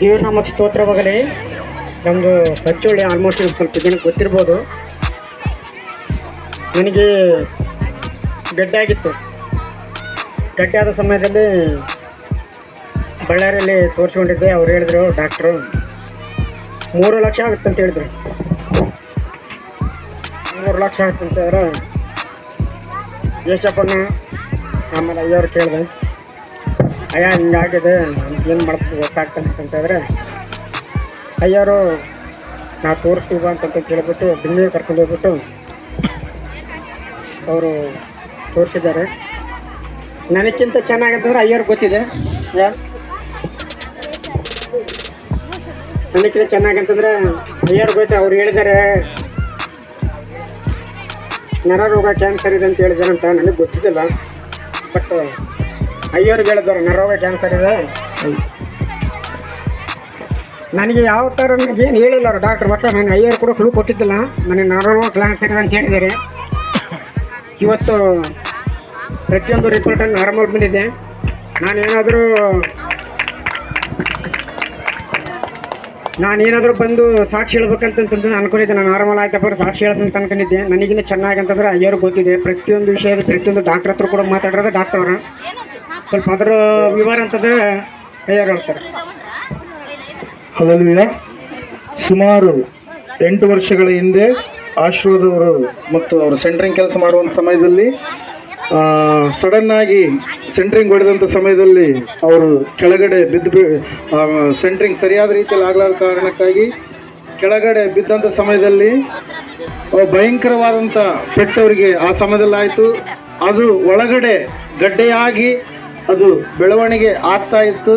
ದೇವನಾಮ ಸ್ತೋತ್ರವಾಗಲಿ. ನಮ್ಮದು ಪಚ್ಚೊಳ್ಳಿ ಆಲ್ಮೋಸ್ಟ್ ಸ್ವಲ್ಪ ಜನಕ್ಕೆ ಗೊತ್ತಿರ್ಬೋದು. ನನಗೆ ಗಡ್ಡೆ ಆದ ಸಮಯದಲ್ಲಿ ಬಳ್ಳಾರಿಯಲ್ಲಿ ತೋರಿಸ್ಕೊಂಡಿದ್ದೆ, ಅವ್ರು ಹೇಳಿದ್ರು, ಡಾಕ್ಟ್ರು, ಮೂರು ಲಕ್ಷ ಆಗುತ್ತೆ ಅಂತ ಹೇಳಿದ್ರು. ಮೂರು ಲಕ್ಷ ಆಗುತ್ತೆ ಅಂತ ಹೇಳಿದ್ರೆ ಯಶಪ್ಪನ ಆಮೇಲೆ ಅಯ್ಯವ್ರು ಕೇಳಿದೆ ಅಯ್ಯ, ಹಿಂಗಾಗಿದೆ. ಏನು ಮಾಡ್ಬೇಕು ಗೊತ್ತಾಗ್ತದೆ ಅಂತಂದ್ರೆ ಅಯ್ಯಾರು ನಾವು ತೋರಿಸ್ತೀವ ಅಂತಂತ ಕೇಳಿಬಿಟ್ಟು ಬೆಂಗಳೂರು ಕರ್ಕೊಂಡು ಹೋಗ್ಬಿಟ್ಟು ಅವರು ತೋರಿಸಿದ್ದಾರೆ. ನನಗಿಂತ ಚೆನ್ನಾಗಂತಂದ್ರೆ ಅಯ್ಯವ್ರಿಗೆ ಗೊತ್ತಿದೆ. ಯಾರು ನನಗಿಂತ ಚೆನ್ನಾಗಂತಂದ್ರೆ ಅಯ್ಯವ್ರಿಗೆ ಗೊತ್ತು, ಅವ್ರು ಹೇಳಿದ್ದಾರೆ. ನರರೋಗ ಕ್ಯಾನ್ಸರ್ ಇದೆ ಅಂತ ಹೇಳಿದಾರಂತ ನನಗೆ ಗೊತ್ತಿದ್ದಿಲ್ಲ. ಬಟ್ ಅಯ್ಯವ್ರಿಗೆ ಹೇಳಿದ್ದಾರೆ ನರೋಗ ಕ್ಯಾನ್ಸರ್ ಇದೆ. ನನಗೆ ಯಾವ ಥರ ಏನು ಹೇಳಿಲ್ಲ ಅವರು ಡಾಕ್ಟ್ರ್ ಮತ್ತೆ ನಾನು ಅಯ್ಯರು ಕೂಡ ಕ್ಲೂ ಕೊಟ್ಟಿದ್ದಿಲ್ಲ. ನನಗೆ ನರೋಗ ಕ್ಯಾನ್ಸರ್ ಅಂತ ಹೇಳಿದ್ದಾರೆ. ಇವತ್ತು ಪ್ರತಿಯೊಂದು ರಿಪೋರ್ಟನ್ನು ನಾರ್ಮಲ್ ಬಂದಿದೆ. ನಾನೇನಾದರೂ ನಾನೇನಾದರೂ ಬಂದು ಸಾಕ್ಷಿ ಹೇಳ್ಬೇಕಂತಂತಂದು ಅನ್ಕೊಂಡಿದ್ದೆ. ನಾನು ನಾರ್ಮಲ್ ಆಯ್ತಪ್ಪ ಸಾಕ್ಷಿ ಹೇಳ್ದಂತ ಅನ್ಕೊಂಡಿದ್ದೆ. ನನಗಿನ್ನ ಚೆನ್ನಾಗಿ ಅಂತಂದ್ರೆ ಅಯ್ಯರು ಗೊತ್ತಿದೆ. ಪ್ರತಿಯೊಂದು ವಿಷಯದ ಪ್ರತಿಯೊಂದು ಡಾಕ್ಟ್ರ್ ಹತ್ರ ಕೂಡ ಮಾತಾಡೋದು ಡಾಕ್ಟರ್ ಅವರ. ಸ್ವಲ್ಪ ಅದರ ವಿವರ ಅಂತಂದ್ರೆ ತಯಾರು ಹೇಳ್ತಾರೆ. ಹಲಲುಯ ಸುಮಾರು ಎಂಟು ವರ್ಷಗಳ ಹಿಂದೆ ಆಶ್ರದವರು ಮತ್ತು ಅವರು ಸೆಂಟ್ರಿಂಗ್ ಕೆಲಸ ಮಾಡುವಂಥ ಸಮಯದಲ್ಲಿ ಸಡನ್ ಆಗಿ ಸೆಂಟ್ರಿಂಗ್ ಹೊಡೆದಂಥ ಸಮಯದಲ್ಲಿ ಅವರು ಕೆಳಗಡೆ ಬಿದ್ದು ಸೆಂಟ್ರಿಂಗ್ ಸರಿಯಾದ ರೀತಿಯಲ್ಲಿ ಆಗಲಾರ ಕಾರಣಕ್ಕಾಗಿ ಕೆಳಗಡೆ ಬಿದ್ದಂಥ ಸಮಯದಲ್ಲಿ ಭಯಂಕರವಾದಂಥ ಪೆಟ್ಟವರಿಗೆ ಆ ಸಮಯದಲ್ಲಾಯಿತು. ಅದು ಒಳಗಡೆ ಗಡ್ಡೆಯಾಗಿ ಅದು ಬೆಳವಣಿಗೆ ಆಗ್ತಾ ಇತ್ತು.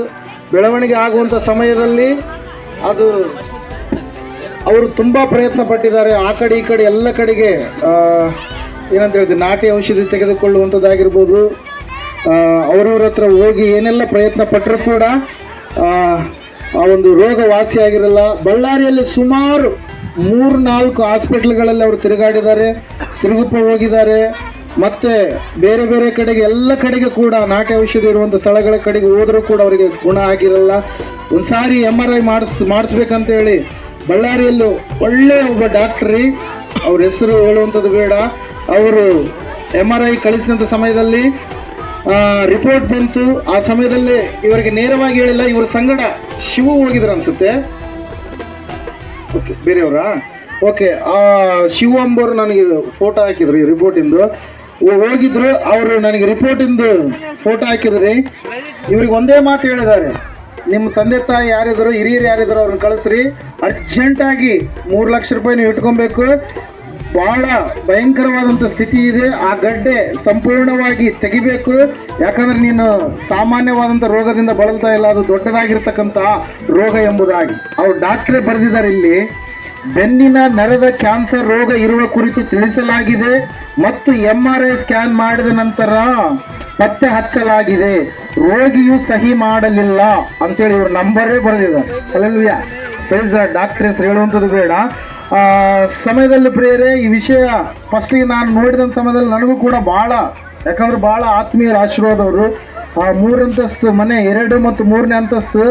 ಬೆಳವಣಿಗೆ ಆಗುವಂಥ ಸಮಯದಲ್ಲಿ ಅದು ಅವರು ತುಂಬ ಪ್ರಯತ್ನ ಪಟ್ಟಿದ್ದಾರೆ. ಆ ಕಡೆ ಈ ಕಡೆ ಎಲ್ಲ ಕಡೆಗೆ ಏನಂತ ಹೇಳ್ತೀವಿ ನಾಟಿ ಔಷಧಿ ತೆಗೆದುಕೊಳ್ಳುವಂಥದ್ದಾಗಿರ್ಬೋದು ಅವರವ್ರ ಹತ್ರ ಹೋಗಿ ಏನೆಲ್ಲ ಪ್ರಯತ್ನ ಪಟ್ಟರೂ ಕೂಡ, ಆ ಒಂದು ರೋಗ ವಾಸಿಯಾಗಿರಲ್ಲ ಬಳ್ಳಾರಿಯಲ್ಲಿ ಸುಮಾರು ಮೂರು ನಾಲ್ಕು ಹಾಸ್ಪಿಟ್ಲ್ಗಳಲ್ಲಿ ಅವರು ತಿರುಗಾಡಿದ್ದಾರೆ. ಸಿರುಗುಪ್ಪ ಹೋಗಿದ್ದಾರೆ. ಮತ್ತೆ ಬೇರೆ ಬೇರೆ ಕಡೆಗೆ ಎಲ್ಲ ಕಡೆಗೆ ಕೂಡ ನಾಟಿ ಔಷಧಿ ಸ್ಥಳಗಳ ಕಡೆಗೆ ಹೋದರೂ ಕೂಡ ಅವರಿಗೆ ಗುಣ ಆಗಿರಲ್ಲ. ಒಂದ್ಸಾರಿ ಎಂ ಆರ್ ಐ ಮಾಡಿಸ್, ಮಾಡಿಸ್ಬೇಕಂತ ಹೇಳಿ ಬಳ್ಳಾರಿಯಲ್ಲೂ ಒಳ್ಳೆಯ ಒಬ್ಬ ಡಾಕ್ಟ್ರಿ ಅವ್ರ ಹೆಸರು ಹೇಳುವಂಥದ್ದು ಬೇಡ. ಅವರು ಎಂ ಆರ್ ಐ ಕಳಿಸಿದಂಥ ಸಮಯದಲ್ಲಿ ರಿಪೋರ್ಟ್ ಬಂತು. ಆ ಸಮಯದಲ್ಲಿ ಇವರಿಗೆ ನೇರವಾಗಿ ಹೇಳಿಲ್ಲ, ಇವರ ಸಂಗಡ ಶಿವು ಹೋಗಿದ್ರು ಅನ್ಸುತ್ತೆ. ಓಕೆ ಬೇರೆಯವರಾ? ಓಕೆ ಆ ಶಿವು ಅಂಬೋರು ನನಗೆ ಫೋಟೋ ಹಾಕಿದ್ರು ಈ ರಿಪೋರ್ಟಿಂದು ಹೋಗಿದ್ರು, ಅವರು ನನಗೆ ರಿಪೋರ್ಟಿಂದು ಫೋಟೋ ಹಾಕಿದ್ರಿ ಇವ್ರಿಗೆ ಒಂದೇ ಮಾತು ಹೇಳಿದ್ದಾರೆ. ನಿಮ್ಮ ತಂದೆ ತಾಯಿ ಯಾರಿದ್ರು, ಹಿರಿಯರು ಯಾರಿದ್ರು ಅವ್ರನ್ನ ಕಳಿಸ್ರಿ. ಅರ್ಜೆಂಟಾಗಿ ಮೂರು ಲಕ್ಷ ರೂಪಾಯಿ ನೀವು ಇಟ್ಕೊಬೇಕು. ಬಹಳ ಭಯಂಕರವಾದಂಥ ಸ್ಥಿತಿ ಇದೆ. ಆ ಗಡ್ಡೆ ಸಂಪೂರ್ಣವಾಗಿ ತೆಗಿಬೇಕು. ಯಾಕಂದ್ರೆ ನೀನು ಸಾಮಾನ್ಯವಾದಂಥ ರೋಗದಿಂದ ಬಳಲ್ತಾ ಇಲ್ಲ. ಅದು ದೊಡ್ಡದಾಗಿರ್ತಕ್ಕಂಥ ರೋಗ ಎಂಬುದಾಗಿ. ಅವ್ರು ಡಾಕ್ಟ್ರೇ ಬರೆದಿದ್ದಾರೆ ಇಲ್ಲಿ. ಬೆನ್ನಿನ ನರದ ಕ್ಯಾನ್ಸರ್ ರೋಗ ಇರುವ ಕುರಿತು ತಿಳಿಸಲಾಗಿದೆ ಮತ್ತು ಎಂ ಆರ್ ಐ ಸ್ಕ್ಯಾನ್ ಮಾಡಿದ ನಂತರ ಪತ್ತೆ ಹಚ್ಚಲಾಗಿದೆ. ರೋಗಿಯು ಸಹಿ ಮಾಡಲಿಲ್ಲ ಅಂತೇಳಿ ಇವ್ರ ನಂಬರೇ ಬರೆದಿದ್ದಾರೆ. ಅಲ್ಲಲ್ವಿಯ ಡಾಕ್ಟರ್ ಹೆಸರು ಹೇಳುವಂಥದ್ದು ಬೇಡ. ಸಮಯದಲ್ಲಿ ಪ್ರೇರೆ ಈ ವಿಷಯ ಫಸ್ಟಿಗೆ ನಾನು ನೋಡಿದಂಥ ಸಮಯದಲ್ಲಿ ನನಗೂ ಕೂಡ ಭಾಳ ಯಾಕಂದ್ರೆ ಭಾಳ ಆತ್ಮೀಯರ ಆಶೀರ್ವಾದವರು. ಆ ಮೂರಂತಸ್ತು ಮನೆ ಎರಡು ಮತ್ತು ಮೂರನೇ ಅಂತಸ್ತು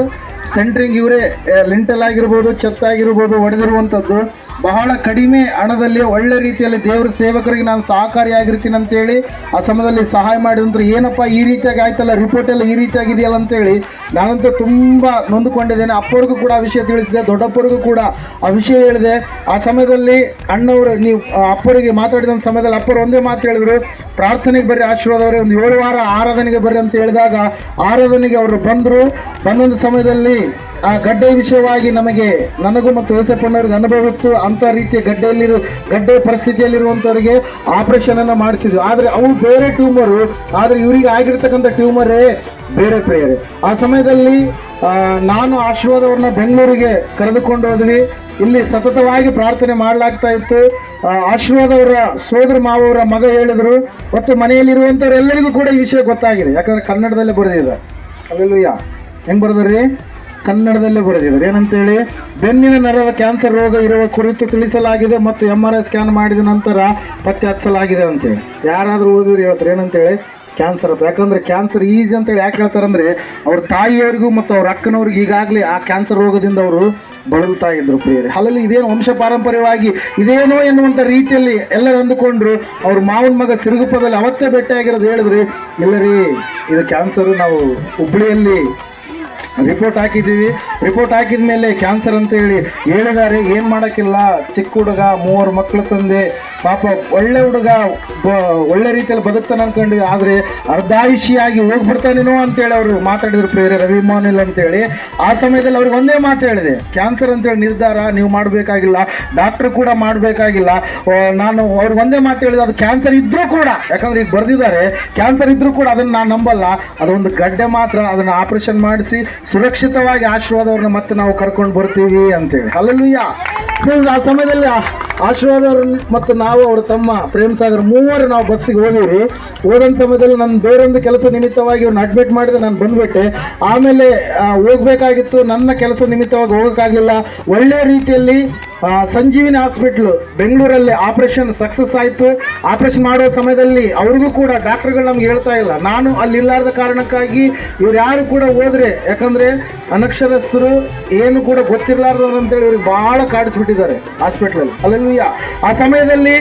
ಸೆಂಟ್ರಿಂಗ್ ಇವರೇ ಲಿಂಟಲ್ ಆಗಿರ್ಬೋದು ಆಗಿರ್ಬೋದು ಹೊಡೆದಿರುವಂಥದ್ದು ಬಹಳ ಕಡಿಮೆ ಹಣದಲ್ಲಿ ಒಳ್ಳೆ ರೀತಿಯಲ್ಲಿ ದೇವರ ಸೇವಕರಿಗೆ ನಾನು ಸಹಕಾರಿಯಾಗಿರ್ತೀನಿ ಅಂತೇಳಿ, ಆ ಸಮಯದಲ್ಲಿ ಸಹಾಯ ಮಾಡಿದಂತ್ರು ಏನಪ್ಪ ಈ ರೀತಿಯಾಗಿ ಆಯ್ತಲ್ಲ ರಿಪೋರ್ಟ್ ಎಲ್ಲ ಈ ರೀತಿಯಾಗಿದೆಯಲ್ಲ ಅಂತೇಳಿ ನಾನಂತೂ ತುಂಬ ನೊಂದುಕೊಂಡಿದ್ದೇನೆ. ಅಪ್ಪವ್ರಿಗೂ ಕೂಡ ಆ ವಿಷಯ ತಿಳಿಸಿದೆ ದೊಡ್ಡಪ್ಪರಿಗೂ ಕೂಡ ಆ ವಿಷಯ ಹೇಳಿದೆ. ಆ ಸಮಯದಲ್ಲಿ ಅಣ್ಣವರು ನೀವು ಅಪ್ಪರಿಗೆ ಮಾತಾಡಿದಂಥ ಸಮಯದಲ್ಲಿ ಅಪ್ಪರು ಒಂದೇ ಮಾತು ಹೇಳಿದ್ರು, ಪ್ರಾರ್ಥನೆಗೆ ಬರ್ರಿ, ಆಶೀರ್ವಾದವರೇ, ಒಂದು ಏಳು ವಾರ ಆರಾಧನೆಗೆ ಬರ್ರಿ ಅಂತ ಹೇಳಿದಾಗ ಆರಾಧನೆಗೆ ಅವರು ಬಂದರು. ಬಂದೊಂದು ಸಮಯದಲ್ಲಿ ಆ ಗಡ್ಡೆ ವಿಷಯವಾಗಿ ನಮಗೆ ನನಗೂ ಮತ್ತು ಯೋಸಪ್ಪಣ್ಣವ್ರಿಗೆ ಅನುಭವ ಇತ್ತು. ಅಂಥ ರೀತಿಯ ಗಡ್ಡೆಯಲ್ಲಿರು, ಗಡ್ಡೆ ಪರಿಸ್ಥಿತಿಯಲ್ಲಿರುವಂಥವ್ರಿಗೆ ಆಪರೇಷನ್ ಅನ್ನು ಮಾಡಿಸಿದ್ವಿ. ಆದರೆ ಅವು ಬೇರೆ ಟ್ಯೂಮರು ಆದರೆ ಇವರಿಗೆ ಆಗಿರ್ತಕ್ಕಂಥ ಟ್ಯೂಮರೇ ಬೇರೆ ಬೇರೆ ಆ ಸಮಯದಲ್ಲಿ ನಾನು ಆಶೀರ್ವಾದವ್ರನ್ನ ಬೆಂಗಳೂರಿಗೆ ಕರೆದುಕೊಂಡು ಹೋದ್ವಿ. ಇಲ್ಲಿ ಸತತವಾಗಿ ಪ್ರಾರ್ಥನೆ ಮಾಡಲಾಗ್ತಾ ಇತ್ತು. ಆಶೀರ್ವಾದವರ ಸೋದರ ಮಾವವರ ಮಗ ಹೇಳಿದ್ರು. ಮತ್ತು ಮನೆಯಲ್ಲಿರುವಂಥವ್ರೆಲ್ಲರಿಗೂ ಕೂಡ ಈ ವಿಷಯ ಗೊತ್ತಾಗಿದೆ. ಯಾಕಂದ್ರೆ ಕನ್ನಡದಲ್ಲೇ ಬರೆದಿದೆ ಅಲ್ಲೆಲ್ಲೂಯ್ಯ ಹೆಂಗ್ ಬರೆದ್ರಿ? ಕನ್ನಡದಲ್ಲೇ ಬರೆದಿದ್ದಾರೆ. ಏನಂತೇಳಿ, ಬೆನ್ನಿನ ನರದ ಕ್ಯಾನ್ಸರ್ ರೋಗ ಇರುವ ಕುರಿತು ತಿಳಿಸಲಾಗಿದೆ ಮತ್ತು ಎಂ ಆರ್ ಐ ಸ್ಕ್ಯಾನ್ ಮಾಡಿದ ನಂತರ ಪತ್ತೆ ಹಚ್ಚಲಾಗಿದೆ ಅಂತೇಳಿ. ಯಾರಾದರೂ ಓದಿದ್ರು ಹೇಳ್ತಾರೆ, ಏನಂತೇಳಿ, ಕ್ಯಾನ್ಸರ್ ಅಂತ ಯಾಕಂದ್ರೆ ಕ್ಯಾನ್ಸರ್ ಈಸಿ ಅಂತೇಳಿ ಯಾಕೆ ಹೇಳ್ತಾರಂದ್ರೆ, ಅವ್ರ ತಾಯಿಯವರಿಗೂ ಮತ್ತು ಅವ್ರ ಅಕ್ಕನವ್ರಿಗೆ ಈಗಾಗಲೇ ಆ ಕ್ಯಾನ್ಸರ್ ರೋಗದಿಂದ ಅವರು ಬಳಲ್ತಾ ಇದ್ರು ಪ್ರಿಯರೇ. ಅಲ್ಲಲ್ಲಿ ಇದೇನು ವಂಶ ಪಾರಂಪರ್ಯವಾಗಿ ಇದೇನೋ ಎನ್ನುವಂಥ ರೀತಿಯಲ್ಲಿ ಎಲ್ಲರೂ ಅಂದುಕೊಂಡ್ರು, ಅವ್ರ ಮಾವನ ಮಗ ಸಿರುಗುಪ್ಪದಲ್ಲಿ ಅವತ್ತೇ ಭೇಟಿಯಾಗಿರೋದು ಹೇಳಿದ್ರಿ, ಇಲ್ಲರಿ, ಇದು ಕ್ಯಾನ್ಸರು ನಾವು ಹುಬ್ಳಿಯಲ್ಲಿ ರಿಪೋರ್ಟ್ ಹಾಕಿದ್ದೀವಿ. ರಿಪೋರ್ಟ್ ಹಾಕಿದ ಮೇಲೆ ಕ್ಯಾನ್ಸರ್ ಅಂತ ಹೇಳಿ ಹೇಳಿದ್ದಾರೆ. ಏನು ಮಾಡೋಕ್ಕಿಲ್ಲ? ಚಿಕ್ಕ ಹುಡುಗ, ಮೂವರು ಮಕ್ಕಳು ತಂದೆ. ಪಾಪ ಒಳ್ಳೆ ಹುಡುಗ ಒಳ್ಳೆ ರೀತಿಯಲ್ಲಿ ಬದುಕ್ತಾನೆ ಅನ್ಕೊಂಡು ಆದರೆ ಅರ್ಧಾಯುಷಿಯಾಗಿ ಹೋಗ್ಬಿಡ್ತಾನೇನೋ ಅಂತೇಳಿ ಅವರು ಮಾತಾಡಿದ್ರು ಪ್ರೇರೆ ರವಿ ಮೋನಿಲ್ ಅಂತೇಳಿ. ಆ ಸಮಯದಲ್ಲಿ ಅವ್ರಿಗೆ ಒಂದೇ ಮಾತು ಹೇಳಿದೆ, ಕ್ಯಾನ್ಸರ್ ಅಂತೇಳಿ ನಿರ್ಧಾರ, ನೀವು ಮಾಡಬೇಕಾಗಿಲ್ಲ, ಡಾಕ್ಟ್ರು ಕೂಡ ಮಾಡಬೇಕಾಗಿಲ್ಲ ನಾನು ಅವ್ರಿಗೆ ಒಂದೇ ಮಾತು ಹೇಳಿದೆ, ಅದು ಕ್ಯಾನ್ಸರ್ ಇದ್ದರೂ ಕೂಡ. ಯಾಕಂದ್ರೆ ಈಗ ಬರೆದಿದ್ದಾರೆ, ಕ್ಯಾನ್ಸರ್ ಇದ್ದರೂ ಕೂಡ ಅದನ್ನು ನಾನು ನಂಬಲ್ಲ, ಅದೊಂದು ಗಡ್ಡೆ ಮಾತ್ರ, ಅದನ್ನು ಆಪರೇಷನ್ ಮಾಡಿಸಿ ಸುರಕ್ಷಿತವಾಗಿ ಆಶೀರ್ವಾದ ಅವ್ರನ್ನ ಮತ್ತೆ ನಾವು ಕರ್ಕೊಂಡು ಬರ್ತೀವಿ ಅಂತೇಳಿ. ಆ ಸಮಯದಲ್ಲಿ ಆ- ಆಶೀರ್ವಾದ ಅವ್ರ ಮತ್ತು ನಾವು ಅವ್ರ ತಮ್ಮ ಪ್ರೇಮ್ ಸಾಗರ್ ಮೂವರು ನಾವು ಬಸ್ಸಿಗೆ ಹೋಗಿವಿ. ಹೋದಂಥ ಸಮಯದಲ್ಲಿ ನನ್ನ ಬೇರೊಂದು ಕೆಲಸ ನಿಮಿತ್ತವಾಗಿ ಅವ್ರನ್ನ ಅಡ್ಮಿಟ್ ಮಾಡಿದೆ, ನಾನು ಬಂದ್ಬಿಟ್ಟೆ. ಆಮೇಲೆ ಹೋಗ್ಬೇಕಾಗಿತ್ತು. ನನ್ನ ಕೆಲಸ ನಿಮಿತ್ತವಾಗಿ ಹೋಗೋಕ್ಕಾಗಲಿಲ್ಲ. ಒಳ್ಳೆಯ ರೀತಿಯಲ್ಲಿ ಸಂಜೀವಿನಿ ಹಾಸ್ಪಿಟ್ಲು ಬೆಂಗಳೂರಲ್ಲಿ ಆಪರೇಷನ್ ಸಕ್ಸಸ್ ಆಯಿತು. ಆಪರೇಷನ್ ಮಾಡೋ ಸಮಯದಲ್ಲಿ ಅವ್ರಿಗೂ ಕೂಡ ಡಾಕ್ಟರ್ಗಳು ನಮ್ಗೆ ಹೇಳ್ತಾ ಇಲ್ಲ. ನಾನು ಅಲ್ಲಿ ಇಲ್ಲಾರದ ಕಾರಣಕ್ಕಾಗಿ ಇವ್ರು ಯಾರು ಕೂಡ ಹೋದ್ರೆ, ಯಾಕಂದ್ರೆ ಅನಕ್ಷರಸ್ಥರು ಏನು ಕೂಡ ಗೊತ್ತಿರ್ಲಾರ್ದವ್ರು ಅಂತೇಳಿ ಇವ್ರಿಗೆ ಬಹಳ ಕಾಡಿಸ್ಬಿಟ್ಟಿದ್ದಾರೆ ಹಾಸ್ಪಿಟ್ಲಲ್ಲಿ. ಅಲ್ಲೆಲ್ಲೂಯ್ಯ. ಆ ಸಮಯದಲ್ಲಿ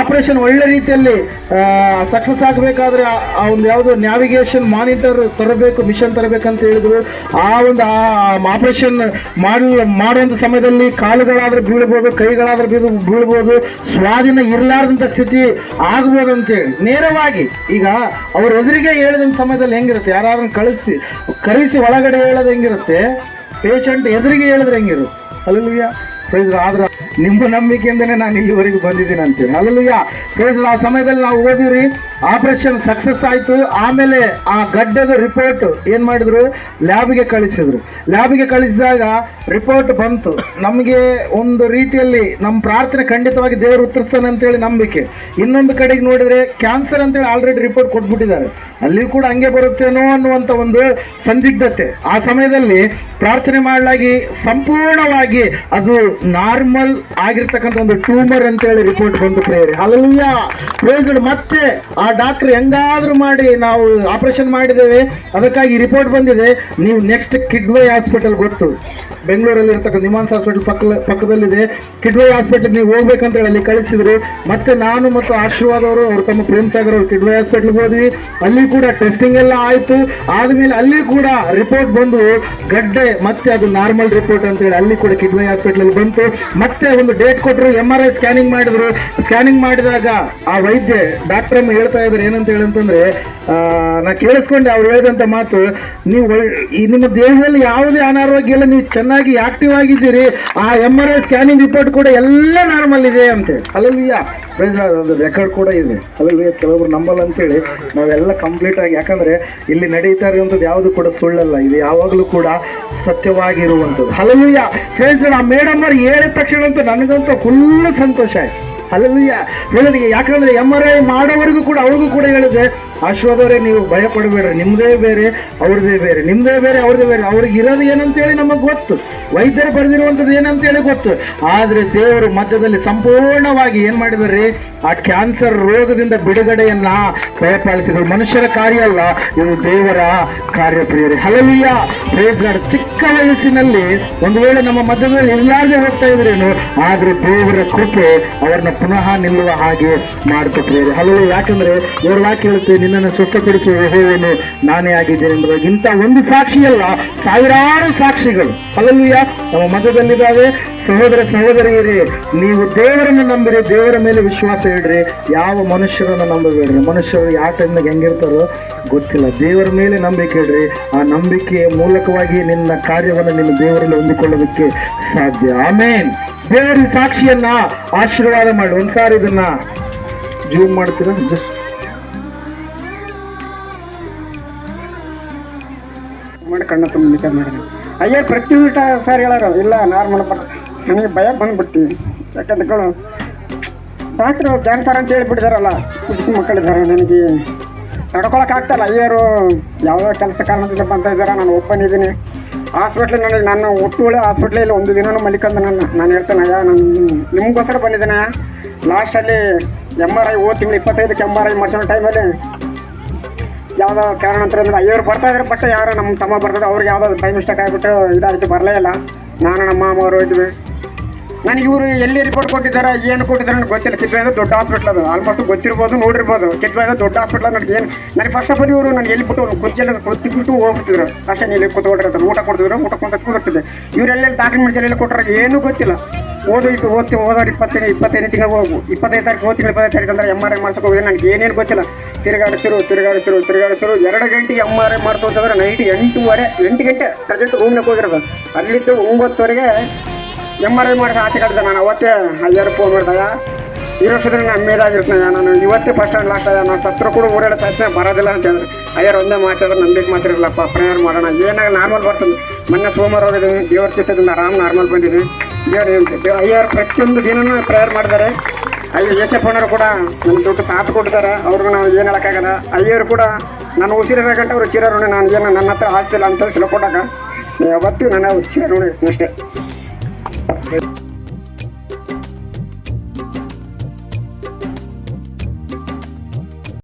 ಆಪರೇಷನ್ ಒಳ್ಳೆ ರೀತಿಯಲ್ಲಿ ಸಕ್ಸಸ್ ಆಗಬೇಕಾದ್ರೆ ಆ ಒಂದು ಯಾವುದು ನ್ಯಾವಿಗೇಷನ್ ಮಾನಿಟರ್ ತರಬೇಕು, ಮಿಷನ್ ತರಬೇಕಂತ ಹೇಳಿದ್ರು. ಆ ಒಂದು ಆಪರೇಷನ್ ಮಾಡಿ, ಮಾಡುವಂಥ ಸಮಯದಲ್ಲಿ ಕಾಲುಗಳಾದ್ರೆ ಬೀಳ್ಬೋದು, ಕೈಗಳಾದ್ರೆ ಬೀಳು, ಬೀಳ್ಬೋದು, ಸ್ವಾಧೀನ ಇರಲಾರ್ದಂಥ ಸ್ಥಿತಿ ಆಗ್ಬೋದು ಅಂತೇಳಿ ನೇರವಾಗಿ, ಈಗ ಅವ್ರ ಎದುರಿಗೆ ಹೇಳಿದಂಥ ಸಮಯದಲ್ಲಿ ಹೆಂಗಿರುತ್ತೆ? ಯಾರಾದ್ರೂ ಕಳಿಸಿ, ಕರೆಸಿ ಒಳಗಡೆ ಹೇಳೋದು ಹೆಂಗಿರುತ್ತೆ? ಪೇಷಂಟ್ ಎದುರಿಗೆ ಹೇಳಿದ್ರೆ ಹೆಂಗಿರು ಅಲ್ಲಲ್ವಿಯ ಪ್ರೈಸ್ ಆದ್ರೆ ನಿಮ್ಮ ನಂಬಿಕೆಯಿಂದನೇ ನಾನು ಇಲ್ಲಿವರೆಗೂ ಬಂದಿದ್ದೀನಿ ಅಂತೇಳಿ ಅಲ್ಲಲ್ವಿಯ ಪ್ರೈಸ್ ಆ ಸಮಯದಲ್ಲಿ ನಾವು ಓದಿವ್ರಿ ಆಪರೇಷನ್ ಸಕ್ಸಸ್ ಆಯಿತು. ಆಮೇಲೆ ಆ ಗಡ್ಡದ ರಿಪೋರ್ಟ್ ಏನು ಮಾಡಿದ್ರು? ಲ್ಯಾಬ್ಗೆ ಕಳಿಸಿದ್ರು. ಲ್ಯಾಬ್ಗೆ ಕಳಿಸಿದಾಗ ರಿಪೋರ್ಟ್ ಬಂತು. ನಮಗೆ ಒಂದು ರೀತಿಯಲ್ಲಿ ನಮ್ಮ ಪ್ರಾರ್ಥನೆ ಖಂಡಿತವಾಗಿ ದೇವರು ಉತ್ತರಿಸ್ತಾನೆ ಅಂತೇಳಿ ನಂಬಿಕೆ. ಇನ್ನೊಂದು ಕಡೆಗೆ ನೋಡಿದ್ರೆ ಕ್ಯಾನ್ಸರ್ ಅಂತೇಳಿ ಆಲ್ರೆಡಿ ರಿಪೋರ್ಟ್ ಕೊಟ್ಬಿಟ್ಟಿದ್ದಾರೆ. ಅಲ್ಲಿ ಕೂಡ ಹಂಗೆ ಬರುತ್ತೇನೋ ಅನ್ನುವಂಥ ಒಂದು ಸಂದಿಗ್ಧತೆ. ಆ ಸಮಯದಲ್ಲಿ ಪ್ರಾರ್ಥನೆ ಮಾಡಲಾಗಿ ಸಂಪೂರ್ಣವಾಗಿ ಅದು ನಾರ್ಮಲ್ ಆಗಿರ್ತಕ್ಕಂಥ ಒಂದು ಟ್ಯೂಮರ್ ಅಂತೇಳಿ ರಿಪೋರ್ಟ್ ಬಂತು ಪ್ರೇರಿ ಅಲ್ಲ ಪ್ರೇಸ್ಡ್ ಮತ್ತೆ ಆ ಡಾಕ್ಟರ್ ಹೆಂಗಾದ್ರೂ ಮಾಡಿ ನಾವು ಆಪರೇಷನ್ ಮಾಡಿದ್ದೇವೆ. ಅದಕ್ಕಾಗಿ ರಿಪೋರ್ಟ್ ಬಂದಿದೆ. ನೀವು ನೆಕ್ಸ್ಟ್ ಕಿಡ್ವೈ ಹಾಸ್ಪಿಟಲ್ ಗೊತ್ತು. ಬೆಂಗಳೂರಲ್ಲಿ ಇರ್ತಕ್ಕಂಥ ನಿಮಾನ್ಸ್ ಹಾಸ್ಪಿಟಲ್ ಪಕ್ಕ ಪಕ್ಕದಲ್ಲಿದೆ. ಕಿಡ್ವೈ ಹಾಸ್ಪಿಟಲ್ ನೀವು ಹೋಗ್ಬೇಕಂತ ಹೇಳಿ ಅಲ್ಲಿ ಕಳಿಸಿದ್ರು. ಮತ್ತೆ ನಾನು ಮತ್ತು ಆಶೀರ್ವಾದ ಅವರು, ಅವ್ರು ತಮ್ಮ ಪ್ರೇಮ್ ಸಾಗರ್ ಅವರು ಕಿಡ್ವೈ ಹಾಸ್ಪಿಟಲ್ಗೆ ಹೋದ್ವಿ. ಅಲ್ಲಿ ಕೂಡ ಟೆಸ್ಟಿಂಗ್ ಎಲ್ಲ ಆಯಿತು. ಆದಮೇಲೆ ಅಲ್ಲಿ ಕೂಡ ರಿಪೋರ್ಟ್ ಬಂದು ಗಡ್ಡೆ, ಮತ್ತೆ ಅದು ನಾರ್ಮಲ್ ರಿಪೋರ್ಟ್ ಅಂತ ಹೇಳಿ ಅಲ್ಲಿ ಕೂಡ ಕಿಡ್ವೈ ಹಾಸ್ಪಿಟಲ್ ಬಂತು ಮತ್ತೆ ಒಂದು ಡೇಟ್ ಕೊಟ್ಟರು ಎಂ ಆರ್ ಐ ಸ್ಕ್ಯಾನಿಂಗ್ ಮಾಡಿದ್ರು. ಸ್ಕ್ಯಾನಿಂಗ್ ಮಾಡಿದಾಗ ಆ ವೈದ್ಯ ಡಾಕ್ಟರ್ ಅಮ್ಮ ಹೇಳ್ತಾ ಇದ್ರು ಏನಂತ ಹೇಳಿ ಅಂತಂದ್ರೆ ಆ, ನಾ ಕೇಳಿಸ್ಕೊಂಡೆ ಅವ್ರು ಹೇಳಿದಂತ ಮಾತು ನೀವು ನಿಮ್ಮ ದೇಹದಲ್ಲಿ ಯಾವುದೇ ಅನಾರೋಗ್ಯ ಇಲ್ಲ ನೀವು ಚೆನ್ನಾಗಿ ಆಕ್ಟಿವ್ ಆಗಿದ್ದೀರಿ ಆ M R I scanning report ಕೂಡ ಎಲ್ಲ ನಾರ್ಮಲ್ ಇದೆ ಅಂತ. ಅಲ್ಲಲ್ವಿಯ ಒಂದು ರೆಕಾರ್ಡ್ ಕೂಡ ಇದೆ. ಅಲ್ಲಲ್ವಿಯ ಕೆಲವೊಬ್ರು ನಂಬಲ್ಲ ಅಂತೇಳಿ ನಾವೆಲ್ಲ ಕಂಪ್ಲೀಟ್ ಆಗಿ ಯಾಕಂದ್ರೆ ಇಲ್ಲಿ ನಡೀತಾ ಇರುವಂಥದ್ದು ಯಾವುದು ಕೂಡ ಸುಳ್ಳಲ್ಲ. ಇದು ಯಾವಾಗಲೂ ಕೂಡ ಸತ್ಯವಾಗಿರುವಂಥದ್ದು. ಅಲ್ಲಲ್ವಿಯ ಫ್ರೆಂಡ್ಸ್ ಆ ಮೇಡಮ್ ಅವ್ರು ಹೇಳಿದ ತಕ್ಷಣ ಅಂತ ನನಗಂತೂ ಫುಲ್ ಸಂತೋಷ ಆಯ್ತು. ಅಲ್ಲಲ್ಲಿಯ ಹೇಳಿದೆ ಯಾಕಂದ್ರೆ ಎಂ ಆರ್ ಐ ಮಾಡೋವರೆಗೂ ಕೂಡ ಅವ್ರಿಗೂ ಕೂಡ ಹೇಳಿದೆ ಆಶ್ವಾದವರೇ ನೀವು ಭಯ ಪಡಬೇಡ್ರಿ ನಿಮ್ಮದೇ ಬೇರೆ, ಅವ್ರದೇ ಬೇರೆ. ನಿಮ್ಮದೇ ಬೇರೆ ಅವ್ರದ್ದೇ ಬೇರೆ. ಅವ್ರಿಗೆ ಇರೋದು ಏನಂತೇಳಿ ನಮಗೆ ಗೊತ್ತು. ವೈದ್ಯರು ಬರೆದಿರುವಂಥದ್ದು ಏನಂತೇಳಿ ಗೊತ್ತು. ಆದರೆ ದೇವರು ಮಧ್ಯದಲ್ಲಿ ಸಂಪೂರ್ಣವಾಗಿ ಏನು ಮಾಡಿದಾರೆ ಆ ಕ್ಯಾನ್ಸರ್ ರೋಗದಿಂದ ಬಿಡುಗಡೆಯನ್ನ ದಯಪಾಲಿಸಿದರು ಮನುಷ್ಯರ ಕಾರ್ಯ ಅಲ್ಲ, ಇದು ದೇವರ ಕಾರ್ಯಪ್ರಿಯರೇ ಹಲಲಿಯ ಪ್ರೇಸ್ ಗಾಡ್ ಚಿಕ್ಕ ವಯಸ್ಸಿನಲ್ಲಿ ಒಂದು ವೇಳೆ ನಮ್ಮ ಮಧ್ಯದಲ್ಲಿ ಎಲ್ಲಾರ್ದೇ ಹೋಗ್ತಾ ಇದ್ರೇನು? ಆದರೆ ದೇವರ ಕೃಪೆ ಅವರನ್ನ ಪುನಃ ನಿಲ್ಲುವ ಹಾಗೆ ಮಾಡಿಕೊಟ್ರೆ ಹಲವು ಯಾಕಂದ್ರೆ ಇವರು ಯಾಕೆ ಹೇಳುತ್ತೆ ನಿನ್ನನ್ನು ಸ್ವಸ್ಥಪಡಿಸುವ ಯಹೋವನು ನಾನೇ ಆಗಿದ್ದೇನೆ ಎಂಬುದಾಗಿ ಇಂಥ ಒಂದು ಸಾಕ್ಷಿಯಲ್ಲ ಸಾವಿರಾರು ಸಾಕ್ಷಿಗಳು. ಅಲ್ಲಲ್ಲಿಯ ನಮ್ಮ ಮಧ್ಯದಲ್ಲಿದ್ದಾವೆ. ಸಹೋದರ ಸಹೋದರಿಯರೇ, ನೀವು ದೇವರನ್ನು ನಂಬಿರಿ, ದೇವರ ಮೇಲೆ ವಿಶ್ವಾಸ ಇಡ್ರಿ. ಯಾವ ಮನುಷ್ಯರನ್ನು ನಂಬಬೇಡ್ರಿ? ಮನುಷ್ಯರು ಯಾವ ಟೈಮ್ನಾಗ ಹೆಂಗಿರ್ತಾರೋ ಗೊತ್ತಿಲ್ಲ. ದೇವರ ಮೇಲೆ ನಂಬಿಕೆ ಇಡ್ರಿ. ಆ ನಂಬಿಕೆಯ ಮೂಲಕವಾಗಿ ನಿನ್ನ ಕಾರ್ಯವನ್ನು ನಿಮ್ಮ ದೇವರಲ್ಲಿ ಹೊಂದಿಕೊಳ್ಳೋದಕ್ಕೆ ಸಾಧ್ಯ. ಆಮೇನ್. ದೇವರ ಸಾಕ್ಷಿಯನ್ನ ಆಶೀರ್ವಾದ ಮಾಡಿ. ಒಂದ್ಸಾರಿ ಇದನ್ನ ಜೂಮ್ ಮಾಡ್ತೀರಾ? ಜಸ್ಟ್ ಮಾಡಿ ಕಣ್ಣ ತುಂಬ ನಿದ್ದೆ ಮಾಡಿದೆ ಅಯ್ಯ ಪ್ರತಿ ಊಟ ಸರ್ ಹೇಳೋರು, ಇಲ್ಲ ನಾರ್ಮಲ್ ಬರ ನನಗೆ ಭಯ ಬಂದ್ಬಿಟ್ಟು. ಯಾಕಂದ್ರೆ ಡಾಕ್ಟ್ರು ಕ್ಯಾನ್ಸರ್ ಅಂತ ಹೇಳಿಬಿಟ್ಟಿದಾರಲ್ಲ, ಚಿಕ್ಕ ಮಕ್ಕಳಿದ್ದಾರೆ ನನಗೆ ನಡ್ಕೊಳಕ್ ಆಗ್ತಲ್ಲ ಅಯ್ಯರು, ಯಾವುದೋ ಕೆಲಸ ಕಾರಣದಿಂದ ಬಂತ ಇದ್ದಾರೆ ನಾನು ಇದ್ದೀನಿ. ಹಾಸ್ಪಿಟ್ಲ್ ನನಗೆ ನಾನು ಹಾಸ್ಪಿಟ್ಲೇ ಹಾಸ್ಪಿಟ್ಲಲ್ಲಿ ಒಂದು ದಿನನೂ ಮಲಿಕಂದ ನನ್ನ, ನಾನು ಹೇಳ್ತೇನೆ, ಅಯ್ಯ, ನಾನು ನಿಮಗೋಸ್ಕರ ಬಂದಿದ್ದೇನೆ. ಲಾಸ್ಟಲ್ಲಿ ಎಂ ಆರ್ ಐ ಓ ತಿಂಗಳು ಇಪ್ಪತ್ತೈದಕ್ಕೆ ಎಂ ಆರ್ ಐ ಮಾಡಿಸೋ ಟೈಮಲ್ಲಿ ಯಾವುದೋ ಅಂದ್ರೆ ಅಯ್ಯವರು ಬರ್ತಾ ಇದ್ರು ಬಟ್ ಯಾರೋ ನಮ್ಮ ತಮ್ಮ ಬರ್ತದೆ ಅವ್ರಿಗೆ ಯಾವುದೋ ಟೈಮ್ ಮಿಸ್ಟೇಕ್ ಆಗಿಬಿಟ್ಟು ಇದಾಯಿತು, ಬರಲೇ ಇಲ್ಲ. ನಾನು, ನಮ್ಮ ಮಾಮ ಅವರು ಇದ್ವಿ. ನನಗೆ ಇವರು ಎಲ್ಲಿ ರಿಪೋರ್ಟ್ ಕೊಟ್ಟಿದ್ದಾರೆ, ಏನು ಕೊಟ್ಟಿದ್ದಾರೆ ನನಗೆ ಗೊತ್ತಿಲ್ಲ. ಕಿದ್ವಾಯಿಂದ ದೊಡ್ಡ ಹಾಸ್ಪಿಟ್ಲ್ ಅದು. ಆಲ್ಮೋಸ್ಟ್ ಗೊತ್ತಿರ್ಬೋದು, ನೋಡಿರ್ಬೋದು. ಕಿದ್ವಾಯಿಂದ ದೊಡ್ಡ ಹಾಸ್ಪಿಟ್ಲ್ ನನಗೆ ಏನು ನನಗೆ ಫಸ್ಟ್ ಆಫ್ ಆಲ್ ಇವರು ನನಗೆ ಎಲ್ಲಿ ಬಿಟ್ಟು ಕುರ್ಚಿಯಲ್ಲಿ ಕುತ್ತಿಬಿಟ್ಟು ಹೋಗ್ಬಿಟ್ಟಿದ್ರು. ಅಷ್ಟೇ ಇಲ್ಲಿ ಅಂತ ಊಟ ಕೊಡ್ತಿದ್ರು, ಊಟ ಕೊಂತ ಕೂತಿರ್ತಿದ್ದೆ. ಇವರೆಲ್ಲೆಲ್ಲಿ ಡಾಕ್ಯುಮೆಂಟ್ಸ್ ಎಲ್ಲ ಕೊಟ್ಟರೆ ಏನೂ ಗೊತ್ತಿಲ್ಲ. ಓದು ಇಟ್ಟು ಓದ್ತಿ, ಓದೋರು ಇಪ್ಪತ್ತೈದು ಇಪ್ಪತ್ತೈದು ತಿಂಗಳು ಹೋಗು. ಇಪ್ಪತ್ತೈದು ತಾರೀಕು ಹೋಗ್ತೀನಿ ಇಪ್ಪತ್ತೈದು ತಾರೀಕು ಅಂದ್ರೆ ಎಂ ಆರ್ ಐ ಮಾಡ್ಸಕ್ಕೆ ಹೋಗಿದೆ ನನಗೆ ಏನೇನು ಗೊತ್ತಿಲ್ಲ. ತಿರುಗಾಡ್ತಿರು ತಿರುಗಾಡ್ತಿರು ತಿರುಗಾಡ್ತಿರು. ಎರಡು ಗಂಟೆ ಎಂ ಆರ್ ಐ ಮಾಡ್ತು ಅಂತಂದ್ರೆ ನೈಟ್ ಎಂಟೂವರೆ, ಎಂಟು ಗಂಟೆ ಪ್ರೆಸೆಂಟ್ ರೂಮ್ನಾಗ ಹೋಗಿರೋದು. ಅಲ್ಲಿದ್ದು ಒಂಬತ್ತುವರೆಗೆ ಎಂ ಆರ್ ಐ ಮಾಡಿಸಿ ಆಚೆ ಕಟ್ಟಿದೆ ನಾನು. ಅವತ್ತೇ ಅಯ್ಯರು ಫೋನ್ ಮಾಡಿದಾಗ, ಈ ವರ್ಷದಲ್ಲಿ ನಾನು ಮೇಲಾಗಿರ್ತೀನಿ ನಾನು ಇವತ್ತೇ ಫಸ್ಟ್ ಸ್ಟ್ಯಾಂಡ್ ಲಾಸ್ಟ್ ಆದ ನಾನು ಸತ್ರ ಕೂಡ ಓಡಾಡೋ ತಕ್ಷಣ ಬರೋದಿಲ್ಲ ಅಂತ ಹೇಳಿದ್ರು. ಅಯ್ಯರ್ ಒಂದೇ ಮಾತಾಡಿದ್ರೆ ನಂಬಿಕೆ ಮಾತಾಡಿರಲ್ಲಪ್ಪ ಪ್ರೇಯರ್ ಮಾಡೋಣ. ಏನಾಗ ನಾರ್ಮಲ್ ಬರ್ತದೆ. ಮೊನ್ನೆ ಸೋಮವಾರ ಹೋಗಿದ್ದೀನಿ ದೇವ್ರ ಚಿತ್ತದಿಂದ ಆರಾಮ್ ನಾರ್ಮಲ್ ಬಂದಿದ್ದೀನಿ ದೇವ್ರ ಅಯ್ಯರ್ ಪ್ರತಿಯೊಂದು ದಿನನೂ ಪ್ರೇಯರ್ ಮಾಡಿದ್ದಾರೆ. ಅಯ್ಯೋ ಯೇಸಪ್ಪನವರು ಕೂಡ ನನ್ನ ದುಡ್ಡು ಸಾಥ್ ಕೊಟ್ಟಿದ್ದಾರೆ. ಅವ್ರಿಗೂ ನಾವು ಏನು ಹೇಳೋಕ್ಕಾಗಲ್ಲ. ಅಯ್ಯರು ಕೂಡ ನಾನು ಉಸಿರಿರೋ ಗಂಟೆ ಅವ್ರು ಚಿರೋಣ ನಾನು ಏನು ನನ್ನ ಹತ್ರ ಆಗ್ತಿಲ್ಲ ಅಂತ ತಿಳ್ಕೊಂಡಾಗ, ಯಾವತ್ತೂ ನನ್ನ ಉಸಿರೋಣ ಅಷ್ಟೇ. Thank you.